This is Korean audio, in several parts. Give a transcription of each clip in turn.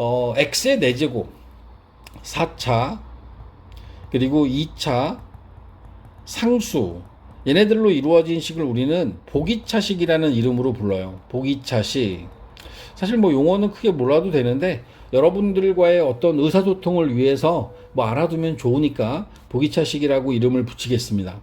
어, x의 4제곱 4차 그리고 2차 상수 얘네들로 이루어진 식을 우리는 보기차식이라는 이름으로 불러요. 보기차식. 사실 뭐 용어는 크게 몰라도 되는데 여러분들과의 어떤 의사소통을 위해서 뭐 알아두면 좋으니까 보기차식이라고 이름을 붙이겠습니다.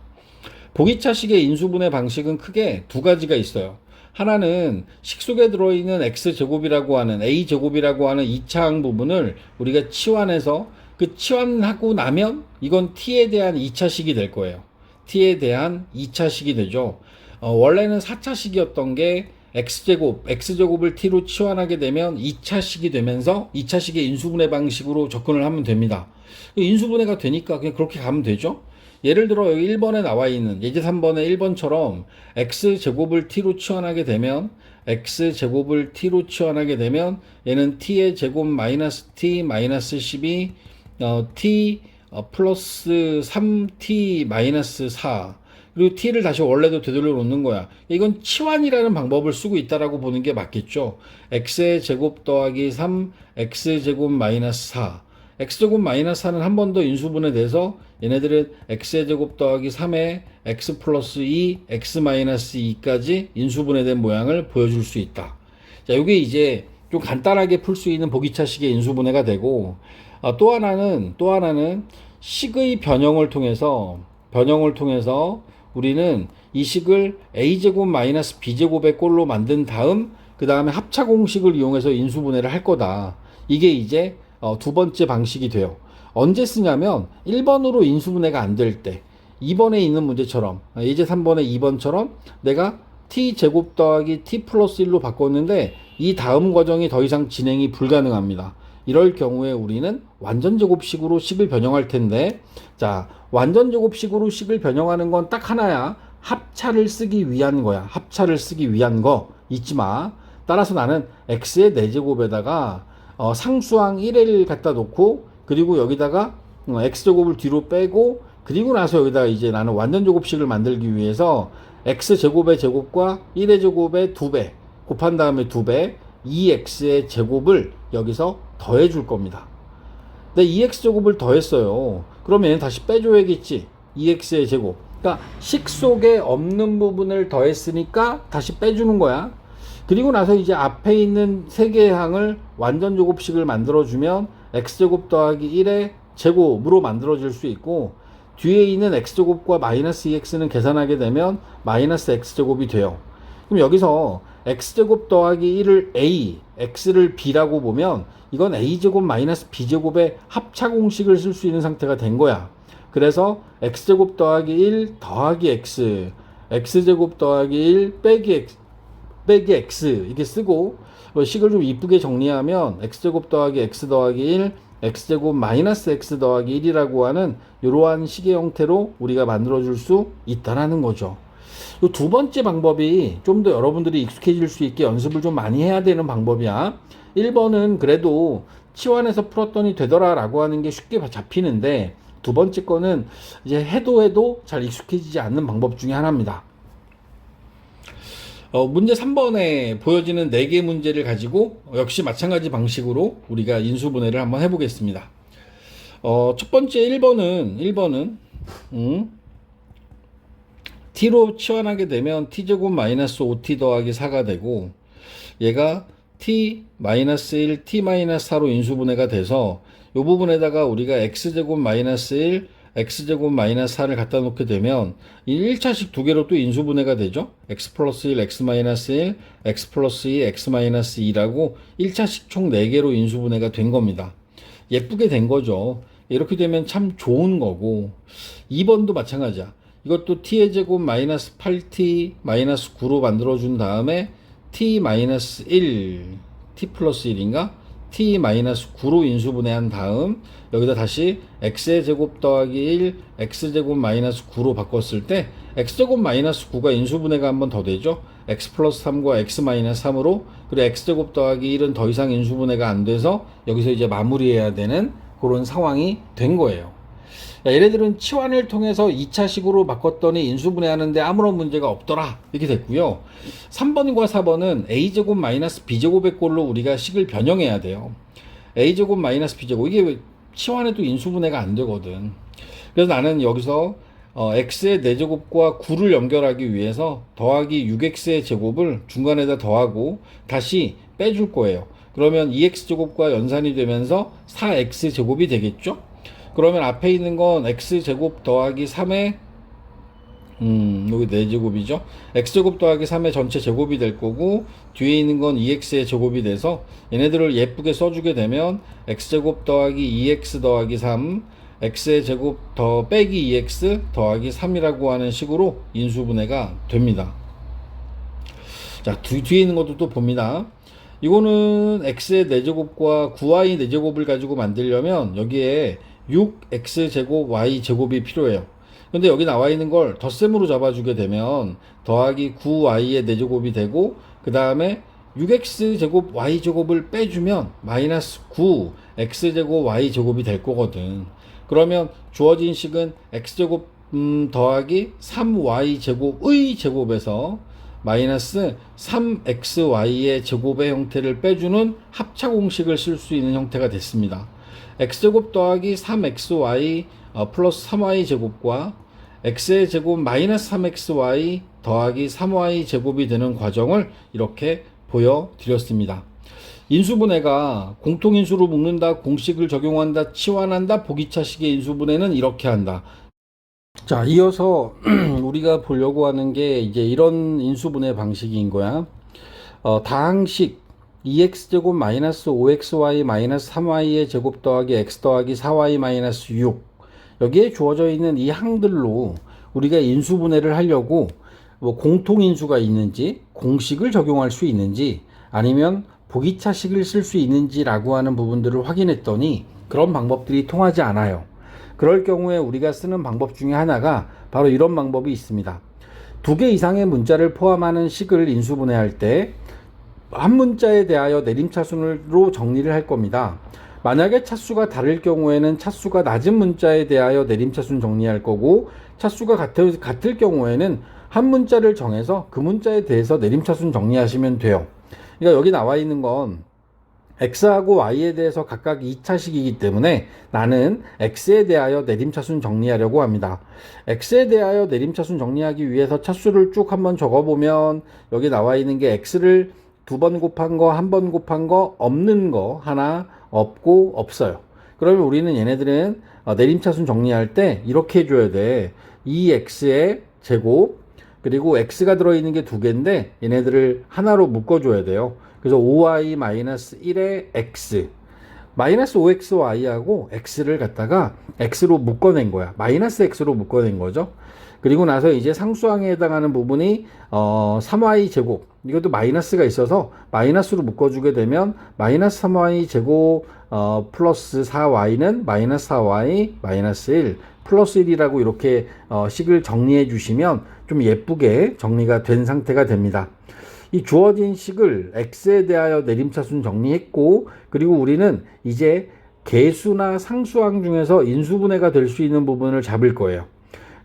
보기차식의 인수분해 방식은 크게 두 가지가 있어요. 하나는 식 속에 들어있는 x제곱이라고 하는 a제곱이라고 하는 2차항 부분을 우리가 치환해서 그 치환하고 나면 이건 t에 대한 2차식이 될 거예요. t에 대한 2차식이 되죠. 어, 원래는 4차식이었던 게 x제곱, x제곱을 t로 치환하게 되면 2차식이 되면서 2차식의 인수분해 방식으로 접근을 하면 됩니다. 인수분해가 되니까 그냥 그렇게 가면 되죠. 예를 들어 여기 1번에 나와 있는 예제 3번의 1번처럼 x제곱을 t로 치환하게 되면 x제곱을 t로 치환하게 되면 얘는 t의 제곱 마이너스 t 마이너스 12 어, t 어, 플러스 3t 마이너스 4 그리고 t를 다시 원래도 되돌려 놓는 거야. 이건 치환이라는 방법을 쓰고 있다라고 보는 게 맞겠죠. x의 제곱 더하기 3 x제곱 마이너스 4 x제곱 마이너스 4는 한 번 더 인수분해 돼서 얘네들은 x의 제곱 더하기 3에 x 플러스 2 x 마이너스 2까지 인수분해된 모양을 보여줄 수 있다. 자, 이게 이제 좀 간단하게 풀 수 있는 보기차식의 인수분해가 되고 아, 또 하나는 또 하나는 식의 변형을 통해서 변형을 통해서 우리는 이 식을 a제곱 마이너스 b제곱의 꼴로 만든 다음 그 다음에 합차 공식을 이용해서 인수분해를 할 거다. 이게 이제 어, 두 번째 방식이 돼요. 언제 쓰냐면 1번으로 인수분해가 안 될 때, 2번에 있는 문제처럼, 아, 예제 3번의 2번처럼 내가 t 제곱 더하기 t 플러스 1로 바꿨는데 이 다음 과정이 더 이상 진행이 불가능합니다. 이럴 경우에 우리는 완전 제곱식으로 식을 변형할 텐데, 자, 완전 제곱식으로 식을 변형하는 건 딱 하나야. 합차를 쓰기 위한 거야. 합차를 쓰기 위한 거 잊지 마. 따라서 나는 x의 4제곱에다가 어, 상수항 1을 갖다 놓고 그리고 여기다가 어, x제곱을 뒤로 빼고 그리고 나서 여기다가 이제 나는 완전 제곱식을 만들기 위해서 x제곱의 제곱과 1의 제곱의 2배 곱한 다음에 2배 2x의 제곱을 여기서 더해 줄 겁니다. 근데 2x제곱을 더했어요. 그러면 얘는 다시 빼줘야겠지. 2x의 제곱. 그러니까 식 속에 없는 부분을 더했으니까 다시 빼주는 거야. 그리고 나서 이제 앞에 있는 세 개의 항을 완전 제곱식을 만들어주면 x제곱 더하기 1의 제곱으로 만들어질 수 있고 뒤에 있는 x제곱과 마이너스 2x는 계산하게 되면 마이너스 x제곱이 돼요. 그럼 여기서 x제곱 더하기 1을 a, x를 b라고 보면 이건 a제곱 마이너스 b제곱의 합차 공식을 쓸 수 있는 상태가 된 거야. 그래서 x제곱 더하기 1 더하기 x, x제곱 더하기 1 빼기 x, 빼기 x 이렇게 쓰고 뭐 식을 좀 이쁘게 정리하면 x제곱 더하기 x 더하기 1 x제곱 마이너스 x 더하기 1이라고 하는 이러한 식의 형태로 우리가 만들어 줄 수 있다라는 거죠. 이두 번째 방법이 좀 더 여러분들이 익숙해질 수 있게 연습을 좀 많이 해야 되는 방법이야. 1번은 그래도 치환해서 풀었더니 되더라라고 하는 게 쉽게 잡히는데 두 번째 거는 이제 해도 해도 잘 익숙해지지 않는 방법 중에 하나입니다. 어, 문제 3번에 보여지는 4개 문제를 가지고 역시 마찬가지 방식으로 우리가 인수분해를 한번 해보겠습니다. 어, 첫 번째 1번은 1번은 음, t로 치환하게 되면 t제곱 마이너스 5t 더하기 4가 되고 얘가 t 마이너스 1 t 마이너스 4로 인수분해가 돼서 이 부분에다가 우리가 x제곱 마이너스 1 x제곱 마이너스 4를 갖다 놓게 되면 이 1차식 두 개로 또 인수분해가 되죠. x 플러스 1, x 마이너스 1, x 플러스 2, x 마이너스 2라고 1차식 총 4개로 인수분해가 된 겁니다. 예쁘게 된 거죠. 이렇게 되면 참 좋은 거고 2번도 마찬가지야. 이것도 t의 제곱 마이너스 8t 마이너스 9로 만들어준 다음에 t 마이너스 1, t 플러스 1인가? T 마이너스 9로 인수분해한 다음 여기다 다시 x의 제곱 더하기 1, x제곱 마이너스 9로 바꿨을 때 x제곱 마이너스 9가 인수분해가 한 번 더 되죠. x 플러스 3과 x 마이너스 3으로 그리고 x제곱 더하기 1은 더 이상 인수분해가 안 돼서 여기서 이제 마무리해야 되는 그런 상황이 된 거예요. 야, 얘네들은 치환을 통해서 2차식으로 바꿨더니 인수분해하는데 아무런 문제가 없더라. 이렇게 됐고요. 3번과 4번은 a제곱 마이너스 b제곱의 꼴로 우리가 식을 변형해야 돼요. a제곱 마이너스 b제곱 이게 왜 치환해도 인수분해가 안 되거든. 그래서 나는 여기서 어, x의 4제곱과 9를 연결하기 위해서 더하기 6x의 제곱을 중간에다 더하고 다시 빼줄 거예요. 그러면 2x제곱과 연산이 되면서 4x제곱이 되겠죠? 그러면 앞에 있는 건 x제곱 더하기 3의 음, 여기 4제곱이죠? x제곱 더하기 3의 전체 제곱이 될 거고, 뒤에 있는 건 2x의 제곱이 돼서, 얘네들을 예쁘게 써주게 되면, x제곱 더하기 2x 더하기 3, x의 제곱 더 빼기 2x 더하기 3이라고 하는 식으로 인수분해가 됩니다. 자, 뒤, 뒤에 있는 것도 또 봅니다. 이거는 x의 4제곱과 9y 4제곱을 가지고 만들려면 여기에 6x제곱 y제곱이 필요해요. 근데 여기 나와 있는 걸 덧셈으로 잡아주게 되면 더하기 9y의 4제곱이 되고 그 다음에 6x제곱 y제곱을 빼주면 마이너스 9 x제곱 y제곱이 될 거거든. 그러면 주어진 식은 x제곱 음, 더하기 3y제곱의 제곱에서 마이너스 3xy의 제곱의 형태를 빼주는 합차 공식을 쓸 수 있는 형태가 됐습니다. X제곱 더하기 3xy 어, 플러스 3y 제곱과 x의 제곱 마이너스 3xy 더하기 3y 제곱이 되는 과정을 이렇게 보여드렸습니다. 인수분해가 공통인수로 묶는다, 공식을 적용한다, 치환한다, 보기차식의 인수분해는 이렇게 한다. 자, 이어서 우리가 보려고 하는 게 이제 이런 인수분해 방식인 거야. 어, 다항식 2x제곱 마이너스 5xy 마이너스 3y의 제곱 더하기 x 더하기 4y 마이너스 6 여기에 주어져 있는 이 항들로 우리가 인수분해를 하려고 뭐 공통인수가 있는지 공식을 적용할 수 있는지 아니면 보기차식을 쓸 수 있는지라고 하는 부분들을 확인했더니 그런 방법들이 통하지 않아요. 그럴 경우에 우리가 쓰는 방법 중에 하나가 바로 이런 방법이 있습니다. 두 개 이상의 문자를 포함하는 식을 인수분해할 때 한 문자에 대하여 내림차순으로 정리를 할 겁니다. 만약에 차수가 다를 경우에는 차수가 낮은 문자에 대하여 내림차순 정리할 거고 차수가 같을, 같을 경우에는 한 문자를 정해서 그 문자에 대해서 내림차순 정리하시면 돼요. 그러니까 여기 나와 있는 건 x하고 y에 대해서 각각 2차식이기 때문에 나는 x에 대하여 내림차순 정리하려고 합니다. x에 대하여 내림차순 정리하기 위해서 차수를 쭉 한번 적어보면 여기 나와 있는 게 x를 두 번 곱한 거, 한 번 곱한 거, 없는 거 하나 없고 없어요. 그러면 우리는 얘네들은 어, 내림차순 정리할 때 이렇게 해줘야 돼. 2x의 제곱 그리고 x가 들어있는 게 두 개인데 얘네들을 하나로 묶어줘야 돼요. 그래서 5y-1의 x 마이너스 5xy하고 x를 갖다가 x로 묶어낸 거야. 마이너스 x로 묶어낸 거죠. 그리고 나서 이제 상수항에 해당하는 부분이 어 3y 제곱 이것도 마이너스가 있어서 마이너스로 묶어주게 되면 마이너스 3y 제곱 어 플러스 4y는 마이너스 4y 마이너스 1 플러스 1이라고 이렇게 어 식을 정리해 주시면 좀 예쁘게 정리가 된 상태가 됩니다. 이 주어진 식을 x에 대하여 내림차순 정리했고 그리고 우리는 이제 개수나 상수항 중에서 인수분해가 될 수 있는 부분을 잡을 거예요.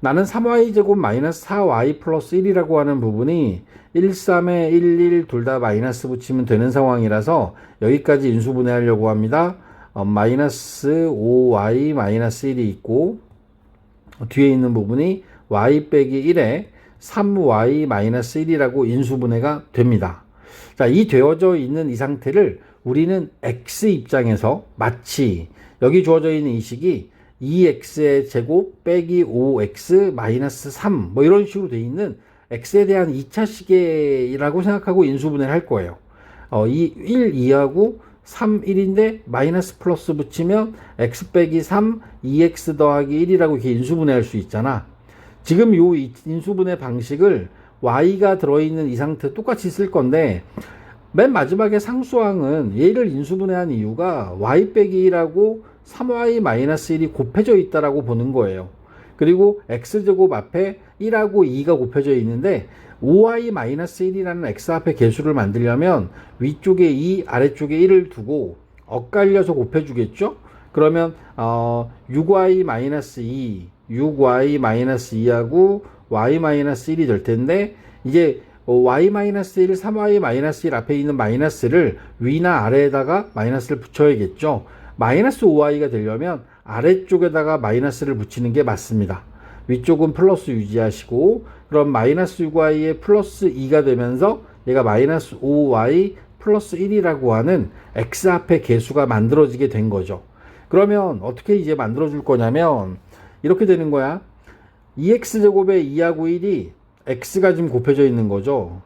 나는 3y 제곱 마이너스 4y 플러스 1이라고 하는 부분이 1, 3에 1, 1 둘 다 마이너스 붙이면 되는 상황이라서 여기까지 인수분해 하려고 합니다. 어, 마이너스 5y 마이너스 1이 있고 뒤에 있는 부분이 y 빼기 1에 3y 마이너스 1이라고 인수분해가 됩니다. 자, 이 되어져 있는 이 상태를 우리는 x 입장에서 마치 여기 주어져 있는 이 식이 2x의 제곱 빼기 5x 마이너스 3 뭐 이런 식으로 돼 있는 x에 대한 2차 시계라고 생각하고 인수분해를 할 거예요. 어, 이 1, 2하고 3, 1인데 마이너스 플러스 붙이면 x 빼기 3, 2x 더하기 1이라고 이렇게 인수분해할 수 있잖아. 지금 요 인수분해 방식을 y가 들어있는 이 상태 똑같이 쓸 건데 맨 마지막에 상수항은 얘를 인수분해한 이유가 y 빼기 1하고 3y 마이너스 1이 곱해져 있다라고 보는 거예요. 그리고 x제곱 앞에 1하고 2가 곱해져 있는데 5y 마이너스 1이라는 x 앞에 개수를 만들려면 위쪽에 2, 아래쪽에 1을 두고 엇갈려서 곱해주겠죠? 그러면 어, 6y 마이너스 2, 6y 마이너스 2하고 y 마이너스 1이 될 텐데 이제 어, y-1, 3y-1 앞에 있는 마이너스를 위나 아래에다가 마이너스를 붙여야겠죠. 마이너스 5y가 되려면 아래쪽에다가 마이너스를 붙이는 게 맞습니다. 위쪽은 플러스 유지하시고 그럼 마이너스 6y에 플러스 2가 되면서 얘가 마이너스 5y 플러스 1이라고 하는 x 앞에 개수가 만들어지게 된 거죠. 그러면 어떻게 이제 만들어 줄 거냐면 이렇게 되는 거야. 2x제곱에 2하고 1이 x가 지금 곱해져 있는 거죠.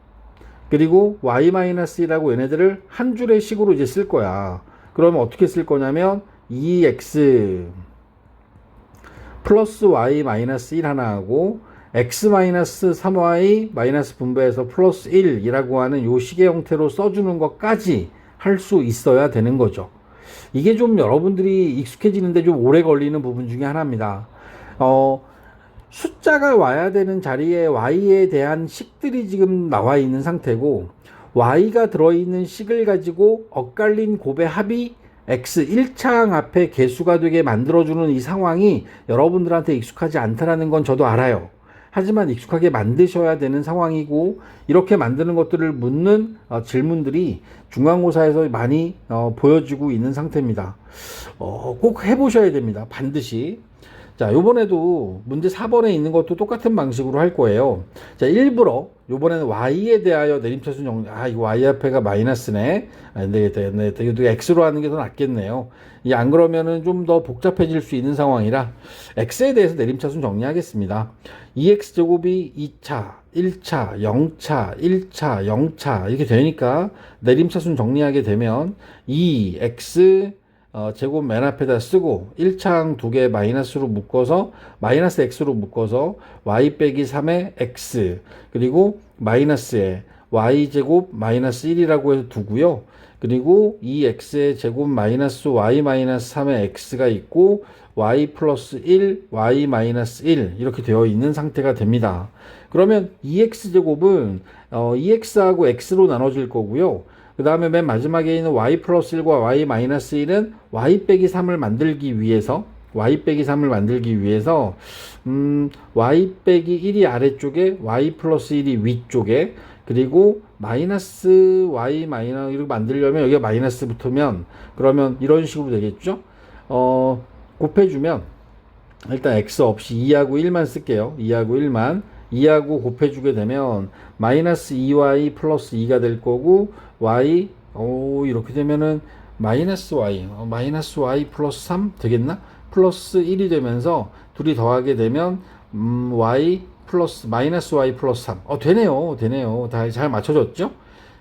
그리고 y-1이라고 얘네들을 한 줄의 식으로 이제 쓸 거야. 그러면 어떻게 쓸 거냐면 2x 플러스 y 마이너스 1 하나 하고 x 마이너스 3y 마이너스 분배해서 플러스 1이라고 하는 요 식의 형태로 써주는 것까지 할 수 있어야 되는 거죠. 이게 좀 여러분들이 익숙해지는데 좀 오래 걸리는 부분 중에 하나입니다. 어, 숫자가 와야 되는 자리에 y에 대한 식들이 지금 나와 있는 상태고 y가 들어있는 식을 가지고 엇갈린 곱의 합이 x 1창 앞에 개수가 되게 만들어주는 이 상황이 여러분들한테 익숙하지 않다라는 건 저도 알아요. 하지만 익숙하게 만드셔야 되는 상황이고 이렇게 만드는 것들을 묻는 어, 질문들이 중간고사에서 많이 어, 보여지고 있는 상태입니다. 어, 꼭 해보셔야 됩니다. 반드시. 자, 요번에도 문제 4번에 있는 것도 똑같은 방식으로 할 거예요. 자, 일부러 요번에는 y에 대하여 내림차순 정리, 아, 이거 y 앞에가 마이너스네. 아, 안 되겠다, 안 되겠다. 이거 x로 하는 게 더 낫겠네요. 이 안 그러면은 좀 더 복잡해질 수 있는 상황이라 x에 대해서 내림차순 정리하겠습니다. 2x제곱이 2차, 1차, 0차, 1차, 0차 이렇게 되니까 내림차순 정리하게 되면 2x 어, 제곱 맨 앞에다 쓰고 1창 두 개 마이너스로 묶어서 마이너스 x로 묶어서 y 빼기 3의 x 그리고 마이너스에 y 제곱 마이너스 1이라고 해서 두고요. 그리고 이 x의 제곱 마이너스 y 마이너스 3의 x가 있고 y 플러스 1, y 마이너스 1 이렇게 되어 있는 상태가 됩니다. 그러면 2x 제곱은 어, 2x하고 x로 나눠질 거고요. 그 다음에 맨 마지막에 있는 y 플러스 1과 y 마이너스 1은 y 빼기 3을 만들기 위해서 y 빼기 3을 만들기 위해서 음, y 빼기 1이 아래쪽에 y 플러스 1이 위쪽에 그리고 마이너스 y 마이너스 이렇게 만들려면 여기가 마이너스 붙으면 그러면 이런 식으로 되겠죠? 어 곱해주면 일단 x 없이 2하고 1만 쓸게요. 2하고 1만. 2하고 곱해주게 되면 마이너스 2y 플러스 2가 될 거고 y 오 이렇게 되면은 마이너스 y 어, 마이너스 y 플러스 3 되겠나? 플러스 1이 되면서 둘이 더하게 되면 음, y 플러스 마이너스 y 플러스 3. 어 되네요. 되네요. 다 잘 맞춰졌죠?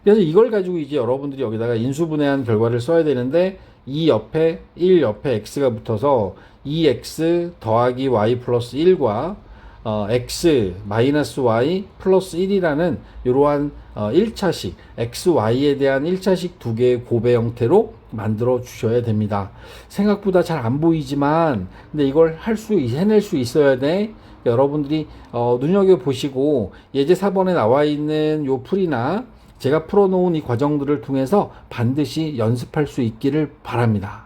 그래서 이걸 가지고 이제 여러분들이 여기다가 인수분해한 결과를 써야 되는데 이 옆에 1 옆에 x가 붙어서 2x 더하기 y 플러스 1과 어, x 마이너스 y 플러스 1이라는 이러한 어, 1차식 x, y에 대한 1차식 두 개의 곱의 형태로 만들어 주셔야 됩니다. 생각보다 잘 안 보이지만 근데 이걸 할 수 해낼 수 있어야 돼. 여러분들이 어, 눈여겨 보시고 예제 4번에 나와 있는 요 풀이나 제가 풀어놓은 이 과정들을 통해서 반드시 연습할 수 있기를 바랍니다.